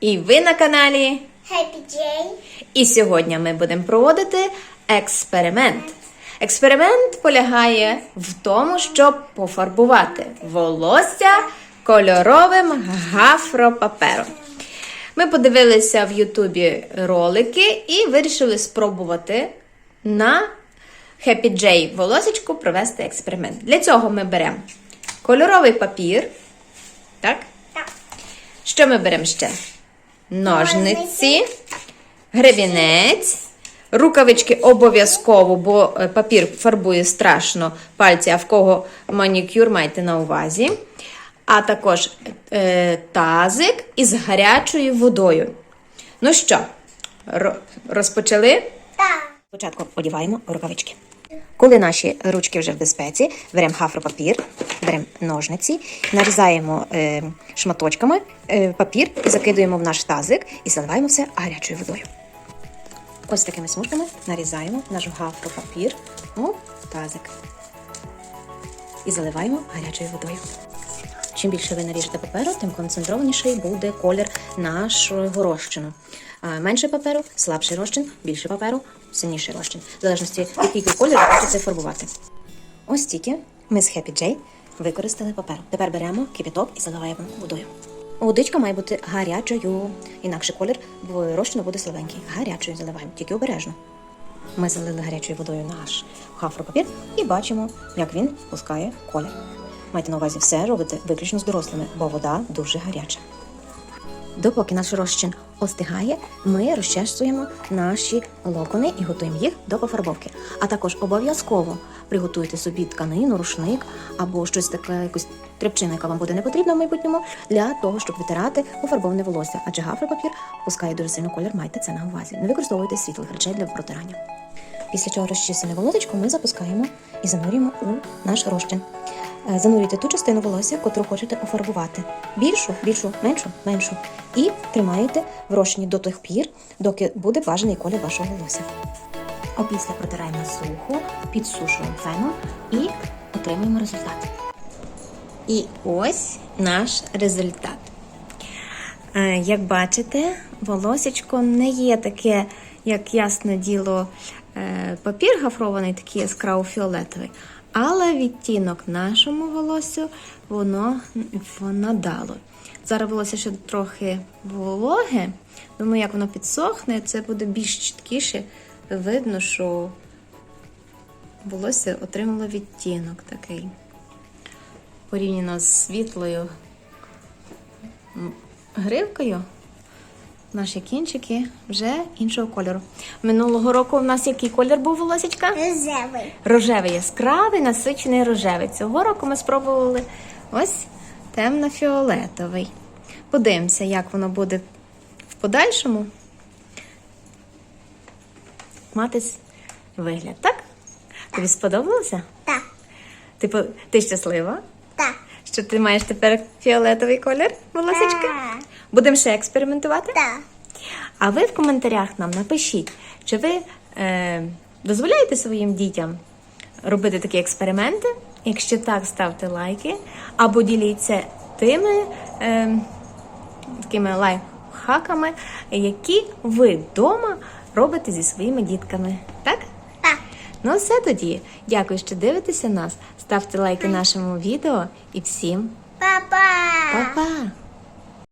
І ви на каналі. Happy J. І сьогодні ми будемо проводити експеримент. Експеримент полягає в тому, щоб пофарбувати волосся кольоровим гафропапером. Ми подивилися в Ютубі ролики і вирішили спробувати на Happy J волосечку провести експеримент. Для цього ми беремо кольоровий папір. Так? Так. Що ми беремо ще? Ножниці, гребінець, рукавички обов'язково, бо е, папір фарбує страшно пальці, а в кого манікюр майте на увазі. А також е, тазик із гарячою водою. Ну що, ро- розпочали? Так. Спочатку одягаємо рукавички. Коли наші ручки вже в безпеці, беремо хафропапір, беремо ножниці, нарізаємо е, шматочками е, папір, закидуємо в наш тазик і заливаємо все гарячою водою. Ось такими смужками нарізаємо наш гафропапір у тазик і заливаємо гарячою водою. Чим більше ви наріжете паперу, тим концентрованіший буде колір нашого розчину. Менше паперу, слабший розчин, більше паперу, сильніший розчин. В залежності, який колір ви хочете фарбувати. Ось тільки ми з Happy J використали папер. Тепер беремо кипяток і заливаємо водою. Водичка має бути гарячою, інакше колір розчину буде слабенький. Гарячою заливаємо, тільки обережно. Ми залили гарячою водою наш хафропапір і бачимо, як він пускає колір. Майте на увазі все робите виключно з дорослими, бо вода дуже гаряча. Допоки наш розчин остигає, ми розчесуємо наші локони і готуємо їх до пофарбовки. А також обов'язково приготуйте собі тканину, рушник або щось таке, якусь тряпчину, яка вам буде не потрібна в майбутньому, для того, щоб витирати пофарбоване волосся. Адже гафропапір пускає дуже сильно колір, майте це на увазі. Не використовуйте світлих речей для протирання. Після чого розчісане волосечко ми запускаємо і занурюємо у наш розчин. Е, Занурюйте ту частину волосся, котру хочете офарбувати. Більшу, більшу, меншу, меншу. І тримаєте в розчині до тих пір, доки буде бажаний колір вашого волосся. Опісля протираємо сухо, підсушуємо феном і отримуємо результат. І ось наш результат. Е, Як бачите, волосечко не є таке, як ясне діло, папір гафрований, такий яскраво фіолетовий. Але відтінок нашому волосю воно, воно дало. Зараз волосся ще трохи вологе. Думаю, як воно підсохне, це буде більш чіткіше. Видно, що волосся отримало відтінок такий. Порівняно з світлою гривкою. Наші кінчики вже іншого кольору. Минулого року у нас який колір був волосечка? Рожевий. Рожевий яскравий, насичений рожевий. Цього року ми спробували ось темно-фіолетовий. Подивимося, як воно буде в подальшому мати вигляд, так? Тобі сподобалося? Так. Ти, ти щаслива? Так. Що ти маєш тепер фіолетовий колір волосечка? Так. Будемо ще експериментувати? Так. А ви в коментарях нам напишіть, чи ви е, дозволяєте своїм дітям робити такі експерименти? Якщо так, ставте лайки, або діліться тими е, такими лайфхаками, які ви вдома робите зі своїми дітками. Так? Так. Ну, все тоді. Дякую, що дивитеся нас. Ставте лайки нашому відео і всім Папа. па-па!